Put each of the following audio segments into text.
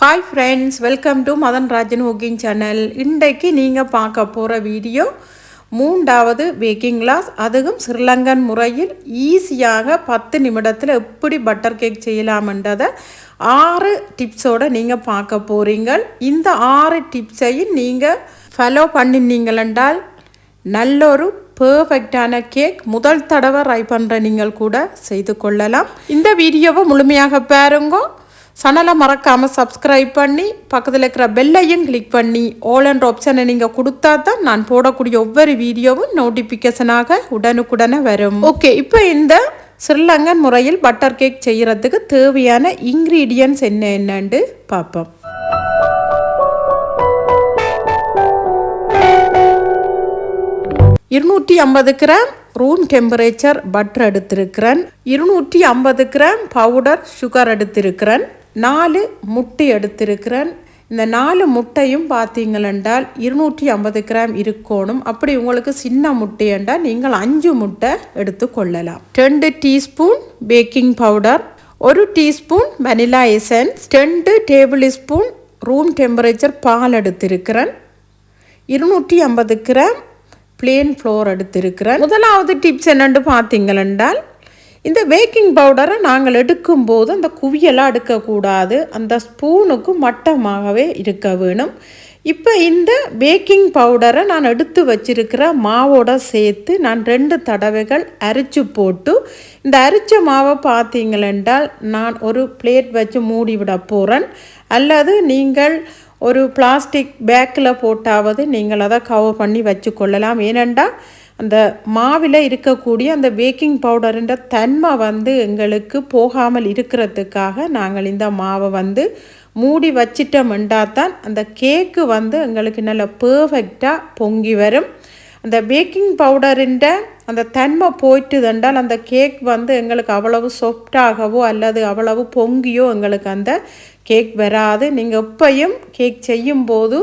Hi friends welcome to Madan Rajan cooking channel இன்றைக்கு நீங்கள் பார்க்க போகிற வீடியோ மூன்றாவது பேக்கிங் கிளாஸ் அதுவும் ஸ்ரீலங்கன் முறையில் ஈஸியாக பத்து நிமிடத்தில் எப்படி பட்டர் கேக் செய்யலாம்ன்றதை ஆறு டிப்ஸோடு நீங்கள் பார்க்க போகிறீங்க இந்த ஆறு டிப்ஸையும் நீங்கள் ஃபாலோ பண்ணினீங்களென்றால் நல்லொரு பர்ஃபெக்டான கேக் முதல் தடவை ட்ரை பண்ணுற நீங்கள் கூட செய்து கொள்ளலாம். இந்த வீடியோவை முழுமையாக பாருங்க. சேனலை மறக்காமல் சப்ஸ்கிரைப் பண்ணி பக்கத்தில் இருக்கிற பெல்லையும் கிளிக் பண்ணி ஆல் அண்ட் ஆப்ஷனை நீங்கள் கொடுத்தா தான் நான் போடக்கூடிய ஒவ்வொரு வீடியோவும் நோட்டிஃபிகேஷனாக உடனுக்குடனே வரும். ஓகே இப்போ இந்த ஸ்ரீலங்கன் முறையில் பட்டர் கேக் செய்கிறதுக்கு தேவையான இன்க்ரீடியன்ஸ் என்ன என்னன்னு பார்ப்போம். இருநூற்றி ஐம்பது கிராம் ரூம் டெம்பரேச்சர் பட்டர் எடுத்திருக்கிறேன். இருநூற்றி ஐம்பது கிராம் பவுடர் சுகர் எடுத்திருக்கிறேன். நாலு முட்டை எடுத்திருக்கிறேன். இந்த நாலு முட்டையும் பார்த்தீங்களென்றால் இருநூற்றி ஐம்பது கிராம் இருக்கணும். அப்படி உங்களுக்கு சின்ன முட்டை என்றால் நீங்கள் அஞ்சு முட்டை எடுத்து கொள்ளலாம். ரெண்டு டீஸ்பூன் பேக்கிங் பவுடர் ஒரு டீஸ்பூன் வெனிலா எசன்ஸ் ரெண்டு டேபிள் ஸ்பூன் ரூம் டெம்பரேச்சர் பால் எடுத்திருக்கிறேன். இருநூற்றி ஐம்பது கிராம் பிளேன் ஃப்ளோர் எடுத்திருக்கிறேன். முதலாவது டிப்ஸ் என்னென்று பார்த்தீங்களென்றால் இந்த பேக்கிங் பவுடரை நாங்கள் எடுக்கும்போது அந்த குவியலாக எடுக்கக்கூடாது. அந்த ஸ்பூனுக்கு மட்டமாகவே இருக்க வேணும். இப்போ இந்த பேக்கிங் பவுடரை நான் எடுத்து வச்சிருக்கிற மாவோட சேர்த்து நான் ரெண்டு தடவைகள் அரிச்சு போட்டு இந்த அரிச்ச மாவை பார்த்தீங்களென்றால் நான் ஒரு பிளேட் வச்சு மூடி விட போகிறேன் அல்லது நீங்கள் ஒரு பிளாஸ்டிக் பேக்கில் போட்டாவது நீங்கள் அதை கவர் பண்ணி வச்சு கொள்ளலாம் ஏனென்றால் அந்த மாவில் இருக்கக்கூடிய அந்த பேக்கிங் பவுடருன்ற தன்மை வந்து எங்களுக்கு போகாமல் இருக்கிறதுக்காக நாங்கள் இந்த மாவை வந்து மூடி வச்சிட்டோம்ண்டா தான் அந்த கேக்கு வந்து எங்களுக்கு நல்ல பர்ஃபெக்டாக பொங்கி வரும். அந்த பேக்கிங் பவுடரின்ற அந்த தன்மை போயிட்டு தண்டால் அந்த கேக் வந்து எங்களுக்கு அவ்வளவு சாஃப்டாகவோ அல்லது அவ்வளவு பொங்கியோ எங்களுக்கு அந்த கேக் வராது. நீங்கள் எப்பையும் கேக் செய்யும்போது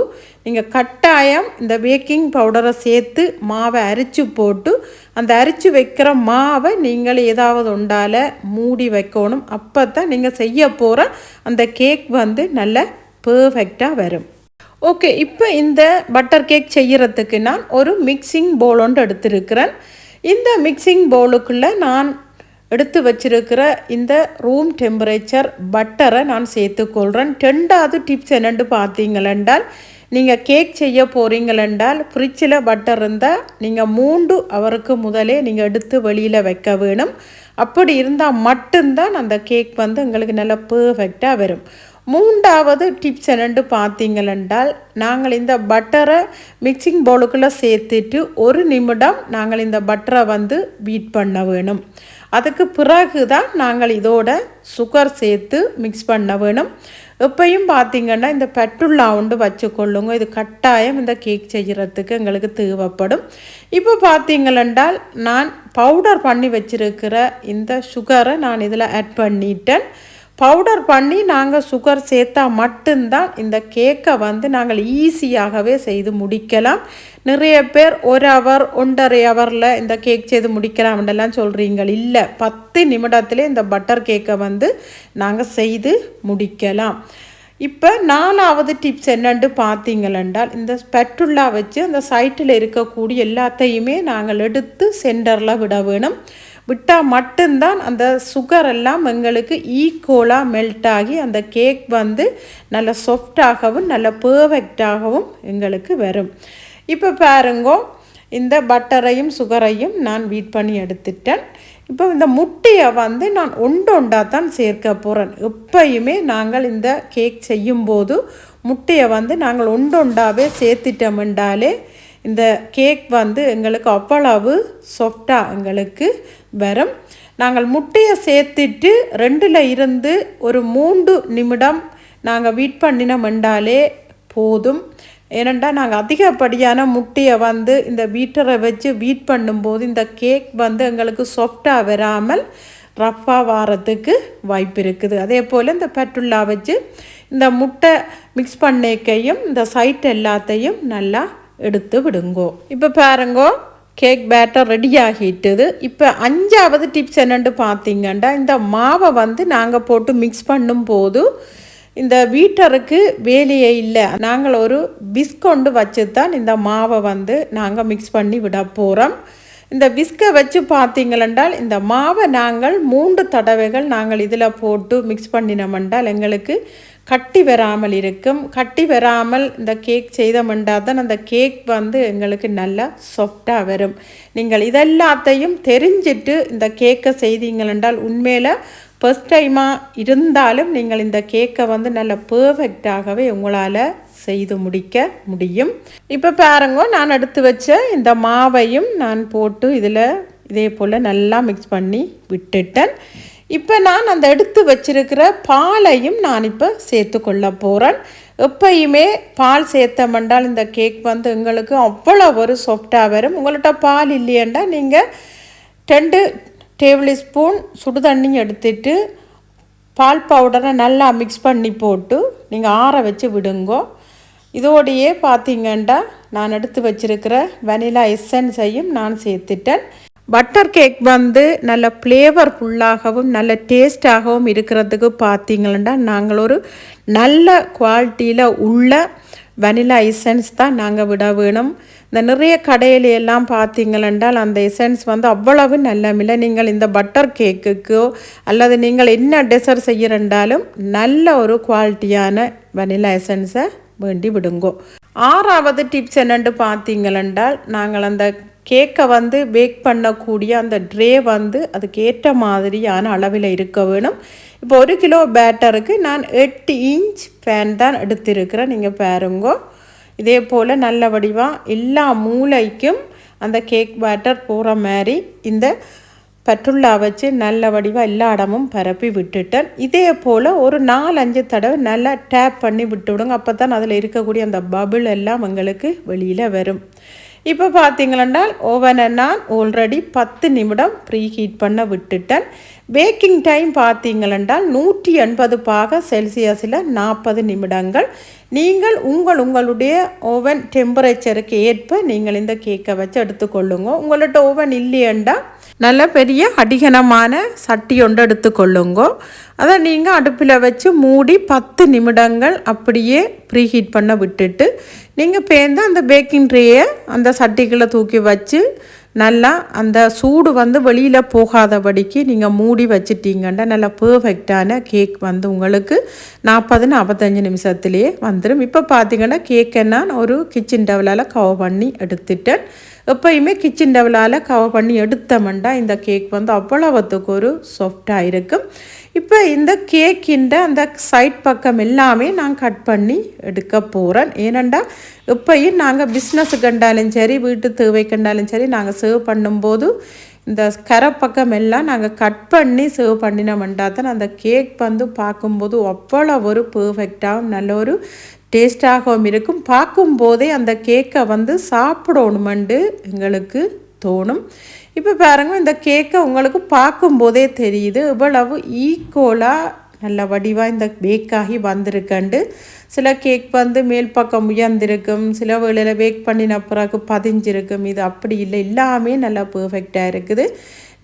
நீங்கள் கட்டாயம் இந்த பேக்கிங் பவுடரை சேர்த்து மாவை அரிச்சு போட்டு அந்த அரிச்சு வைக்கிற மாவை நீங்கள் ஏதாவது உண்டால் மூடி வைக்கணும். அப்போ தான் நீங்கள் செய்ய போகிற அந்த கேக் வந்து நல்ல பர்ஃபெக்டாக வரும். ஓகே இப்போ இந்த பட்டர் கேக் செய்கிறதுக்கு நான் ஒரு மிக்சிங் போல் ஒன்று எடுத்திருக்கிறேன். இந்த மிக்சிங் பவுலுக்குள்ளே நான் எடுத்து வச்சிருக்கிற இந்த ரூம் டெம்பரேச்சர் பட்டரை நான் சேர்த்துக்கொள்கிறேன் ரெண்டாவது டிப்ஸ் என்னென்று பார்த்தீங்களென்றால் நீங்கள் கேக் செய்ய போகிறீங்களென்றால் ஃப்ரிட்ஜில் பட்டர் இருந்தால் நீங்கள் மூன்று அவருக்கு முதலே நீங்கள் எடுத்து வெளியில் வைக்க வேணும். அப்படி இருந்தால் மட்டும்தான் அந்த கேக் வந்து எங்களுக்கு நல்லா பர்ஃபெக்டாக வரும். மூன்றாவது டிப்ஸ் என்னென்று பார்த்தீங்களென்றால் நாங்கள் இந்த பட்டரை மிக்சிங் பவுலுக்குள்ளே சேர்த்துட்டு ஒரு நிமிடம் நாங்கள் இந்த பட்டரை வந்து பீட் பண்ண வேணும். அதுக்கு பிறகு தான் நாங்கள் இதோட சுகர் சேர்த்து மிக்ஸ் பண்ண வேணும். எப்பையும் பார்த்தீங்கன்னா இந்த பெட்ருல்லா உண்டு வச்சுக்கொள்ளுங்க இது கட்டாயம் இந்த கேக் செய்கிறதுக்கு எங்களுக்கு தேவைப்படும். இப்போ பார்த்தீங்களென்றால் நான் பவுடர் பண்ணி வச்சுருக்கிற இந்த சுகரை நான் இதில் ஆட் பண்ணிட்டேன். பவுடர் பண்ணி நாங்கள் சுகர் சேர்த்தா மட்டும்தான் இந்த கேக்கை வந்து நாங்கள் ஈஸியாகவே செய்து முடிக்கலாம். நிறைய பேர் ஒரு ஹவர் ஒன்றரை ஹவரில் இந்த கேக் செய்து முடிக்கலாம்ன்றலாம் சொல்கிறீங்க இல்லை பத்து நிமிடத்திலே இந்த பட்டர் கேக்கை வந்து நாங்கள் செய்து முடிக்கலாம். இப்போ நாலாவது டிப்ஸ் என்னென்று பார்த்தீங்களென்றால் இந்த ஸ்பெட்டுல்லா வச்சு அந்த சைட்டில் இருக்கக்கூடிய எல்லாத்தையுமே நாங்கள் எடுத்து சென்டரில் விட வேணும். விட்டால் மட்டும்தான் அந்த சுகர் எல்லாம் எங்களுக்கு ஈக்குவலாக மெல்ட் ஆகி அந்த கேக் வந்து நல்ல சாஃப்டாகவும் நல்ல பர்ஃபெக்டாகவும் எங்களுக்கு வரும். இப்போ பாருங்கோ இந்த பட்டரையும் சுகரையும் நான் வீட் பண்ணி எடுத்துட்டேன். இப்போ இந்த முட்டையை வந்து நான் ஒன்று ஒன்றா தான் சேர்க்க போகிறேன் எப்பயுமே நாங்கள் இந்த கேக் செய்யும்போது முட்டையை வந்து நாங்கள் ஒன்றொண்டாவே சேர்த்துட்டோம்ண்டாலே இந்த கேக் வந்து எங்களுக்கு அவ்வளவு சாஃப்டாக எங்களுக்கு வரும். நாங்கள் முட்டையை சேர்த்துட்டு ரெண்டில் இருந்து ஒரு மூன்று நிமிடம் நாங்கள் வீட் பண்ணினோம்ண்டாலே போதும். ஏனெண்டா நாங்கள் அதிகப்படியான முட்டையை வந்து இந்த வீட்டரை வச்சு வீட் பண்ணும்போது இந்த கேக் வந்து எங்களுக்கு சாஃப்டாக வராமல் ரஃப்பாக வாரத்துக்கு வாய்ப்பு இருக்குது. அதே போல் இந்த பெட்ருல்லா வச்சு இந்த முட்டை மிக்ஸ் பண்ணிக்கையும் இந்த சைட் எல்லாத்தையும் நல்லா எடுத்து விடுங்கோ இப்போ பாருங்கோ கேக் பேட்டர் ரெடி ஆகிட்டுது இப்போ அஞ்சாவது டிப்ஸ் என்னென்னு பார்த்தீங்கன்னா இந்த மாவை வந்து நாங்கள் போட்டு மிக்ஸ் பண்ணும்போது இந்த வீட்டருக்கு வேலையே இல்லை நாங்கள் ஒரு பிஸ்கொண்டு வச்சு தான் இந்த மாவை வந்து நாங்கள் மிக்ஸ் பண்ணி விட போகிறோம் இந்த விஸ்கை வச்சு பார்த்தீங்களென்றால் இந்த மாவை நாங்கள் மூன்று தடவைகள் நாங்கள் இதில் போட்டு மிக்ஸ் பண்ணினோமென்றால் எங்களுக்கு கட்டி வராமல் இருக்கும். கட்டி வராமல் இந்த கேக் செய்தோமென்றால் தான் அந்த கேக் வந்து எங்களுக்கு நல்லா சாஃப்டாக வரும். நீங்கள் இதெல்லாத்தையும் தெரிஞ்சிட்டு இந்த கேக்கை செய்தீங்களென்றால் உண்மையில் ஃபஸ்ட் டைமாக இருந்தாலும் நீங்கள் இந்த கேக்கை வந்து நல்ல பர்ஃபெக்டாகவே உங்களால் செய்து முடிக்க முடியும். இப்போ பாருங்க நான் எடுத்து வச்ச இந்த மாவையும் நான் போட்டு இதில் இதே போல் நல்லா மிக்ஸ் பண்ணி விட்டுட்டேன். இப்போ நான் அந்த எடுத்து வச்சிருக்கிற பாலையும் நான் இப்போ சேர்த்து கொள்ள போகிறேன் எப்பயுமே பால் சேர்த்தமென்றால் இந்த கேக் வந்து எங்களுக்கு அவ்வளோ ஒரு சாஃப்டாக வரும். உங்கள்கிட்ட பால் இல்லையண்டா நீங்கள் ரெண்டு டேபிள் ஸ்பூன் சுடு தண்ணி எடுத்துட்டு பால் பவுடரை நல்லா மிக்ஸ் பண்ணி போட்டு நீங்கள் ஆற வச்சு விடுங்கோ. இதோடையே பார்த்தீங்கன்னா நான் எடுத்து வச்சிருக்கிற வெனிலா எசன்ஸையும் நான் சேர்த்துட்டேன். பட்டர் கேக் வந்து நல்ல ஃப்ளேவர்ஃபுல்லாகவும் நல்ல டேஸ்டாகவும் இருக்கிறதுக்கு பார்த்தீங்கன்னா நாங்கள் ஒரு நல்ல குவாலிட்டியில் உள்ள வெனிலா எசன்ஸ் தான் நாங்கள் விட வேணும். இந்த நிறைய கடையில எல்லாம் பார்த்தீங்களென்றால் அந்த எசன்ஸ் வந்து அவ்வளவு நல்லமில்லை நீங்கள் இந்த பட்டர் கேக்குக்கோ அல்லது நீங்கள் என்ன டெசர்ட் செய்யறண்டாலும் நல்ல ஒரு குவாலிட்டியான வெனிலா எசன்ஸை வேண்டி விடுங்கோ. ஆறாவது டிப்ஸ் என்னென்று பார்த்தீங்களென்றால் நாங்கள் அந்த கேக்கை வந்து பேக் பண்ணக்கூடிய அந்த ட்ரே வந்து அதுக்கு ஏற்ற மாதிரியான அளவில் இருக்க வேணும். இப்போ ஒரு கிலோ பேட்டருக்கு நான் எட்டு இன்ச் ஃபேன் தான் எடுத்திருக்கிறேன். நீங்கள் பாருங்கோ. இதே போல் நல்ல வடிவாக எல்லா மூளைக்கும் அந்த கேக் பேட்டர் போகிற மாதிரி இந்த பற்றுள்ளா வச்சு நல்ல வடிவாக எல்லா இடமும் பரப்பி விட்டுட்டேன். இதே போல் ஒரு நாலஞ்சு தடவை நல்லா டேப் பண்ணி விட்டு விடுங்க அப்போ தான் அதில் இருக்கக்கூடிய அந்த பபுள் எல்லாம் எங்களுக்கு வெளியில் வரும். இப்போ பார்த்தீங்களா ஓவனை நான் ஆல்ரெடி பத்து நிமிடம் ப்ரீ ஹீட் பண்ண விட்டுட்டேன். பேக்கிங் டைம் பார்த்தீங்களென்றால் நூற்றி எண்பது பாக செல்சியஸில் நாற்பது நிமிடங்கள். நீங்கள் உங்கள் உங்களுடைய ஓவன் டெம்பரேச்சருக்கு ஏற்ப நீங்கள் இந்த கேக்கை வச்சு எடுத்துக்கொள்ளுங்க. உங்கள்கிட்ட ஓவன் இல்லையண்டா நல்ல பெரிய அடிகனமான சட்டி ஒன்று எடுத்துக்கொள்ளுங்கோ. அதை நீங்கள் அடுப்பில் வச்சு மூடி பத்து நிமிடங்கள் அப்படியே ப்ரீஹீட் பண்ண விட்டுட்டு நீங்கள் பேர்ந்து அந்த பேக்கிங் ட்ரேயை அந்த சட்டிக்குள்ளே தூக்கி வச்சு நல்லா அந்த சூடு வந்து வெளியில் போகாதபடிக்கு நீங்கள் மூடி வச்சிட்டீங்கன்னா நல்லா பர்ஃபெக்டான கேக் வந்து உங்களுக்கு நாற்பது நாற்பத்தஞ்சு நிமிஷத்துலேயே வந்துடும் இப்போ பார்த்தீங்கன்னா கேக்கை நான் ஒரு கிச்சன் டவலால் கவர் பண்ணி எடுத்துட்டேன். எப்பயுமே கிச்சன் டவலால் கவர் பண்ணி எடுத்தோம்னா இந்த கேக் வந்து அவ்வளவுத்துக்கு ஒரு சாஃப்டாக இருக்கும். இப்போ இந்த கேக்கின்ற அந்த சைட் பக்கம் எல்லாமே நான் கட் பண்ணி எடுக்க போகிறேன் ஏனண்டா இப்போயும் நாங்கள் பிஸ்னஸ் கண்டாலும் சரி வீட்டு தேவை கண்டாலும் சரி நாங்கள் சேவ் பண்ணும்போது இந்த கரை பக்கம் எல்லாம் நாங்கள் கட் பண்ணி சேவ் பண்ணினோம்ன்றா தான். அந்த கேக் வந்து பார்க்கும்போது அவ்வளோ ஒரு பர்ஃபெக்டாகவும் நல்ல ஒரு டேஸ்டாகவும் இருக்கும். பார்க்கும்போதே அந்த கேக்கை வந்து சாப்பிடணுமெண்டு எங்களுக்கு தோணும். இப்போ பாருங்க இந்த கேக்கை உங்களுக்கு பார்க்கும்போதே தெரியுது. இவ்வளவு ஈக்குவலாக நல்ல வடிவாக இந்த பேக்காகி வந்திருக்கண்டு. சில கேக் வந்து மேல் பக்கம் உயர்ந்திருக்கும். சில வேளையில் பேக் பண்ணின பிறகு பதிஞ்சிருக்கும். இது அப்படி இல்லை. எல்லாமே நல்லா பர்ஃபெக்டாக இருக்குது.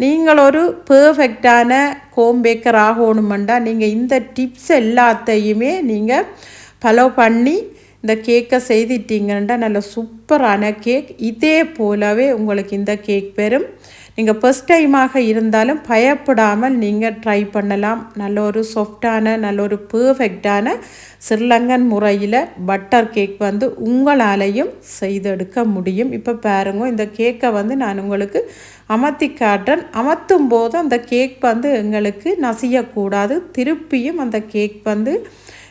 நீங்கள் ஒரு பர்ஃபெக்டான ஹோம் பேக்கர் ஆகணுமெண்டா நீங்கள் இந்த டிப்ஸ் எல்லாத்தையுமே நீங்கள் ஃபாலோ பண்ணி இந்த கேக்கை செய்துட்டீங்கன்னா நல்ல சூப்பரான கேக் இதே போலவே உங்களுக்கு இந்த கேக் பெறும். நீங்கள் ஃபஸ்ட் டைமாக இருந்தாலும் பயப்படாமல் நீங்கள் ட்ரை பண்ணலாம். நல்ல ஒரு சாஃப்டான நல்ல ஒரு பர்ஃபெக்டான ஸ்ரீலங்கன் முறையில் பட்டர் கேக் வந்து உங்களாலையும் செய்தெடுக்க முடியும். இப்போ பாருங்க இந்த கேக்கை வந்து நான் உங்களுக்கு அமர்த்தி காட்டுறேன். அமர்த்தும் போது அந்த கேக் வந்து எங்களுக்கு நசியக்கூடாது. திருப்பியும் அந்த கேக் வந்து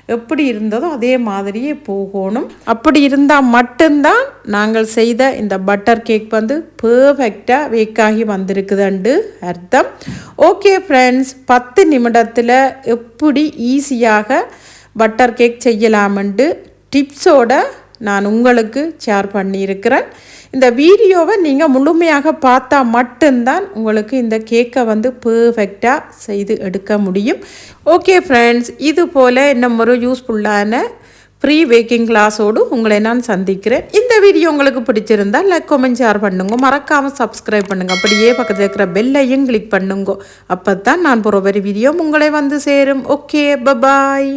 எப்படி இருந்ததோ அதே மாதிரியே போகணும். அப்படி இருந்தால் மட்டும்தான் நாங்கள் செய்த இந்த பட்டர் கேக் வந்து பர்ஃபெக்டாக வேக்காகி வந்திருக்குதுண்டு அர்த்தம். ஓகே ஃப்ரெண்ட்ஸ் பத்து நிமிடத்தில் எப்படி ஈஸியாக பட்டர் கேக் செய்யலாமெண்டு டிப்ஸோட நான் உங்களுக்கு ஷேர் பண்ணியிருக்கிறேன். இந்த வீடியோவை நீங்கள் முழுமையாக பார்த்தா மட்டும்தான் உங்களுக்கு இந்த கேக்கை வந்து பர்ஃபெக்டாக செய்து எடுக்க முடியும். ஓகே ஃப்ரெண்ட்ஸ் இது போல் இன்னும் ஒரு யூஸ்ஃபுல்லான ப்ரீ பேக்கிங் கிளாஸோடு உங்களை நான் சந்திக்கிறேன். இந்த வீடியோ உங்களுக்கு பிடிச்சிருந்தால் லைக் கமெண்ட் ஷேர் பண்ணுங்க. மறக்காமல் சப்ஸ்கிரைப் பண்ணுங்கள் அப்படியே பக்கத்தில் இருக்கிற பெல்லையும் கிளிக் பண்ணுங்க. அப்போ தான் நான் போகிற ஒரு வீடியோ உங்களை வந்து சேரும். Okay bye bye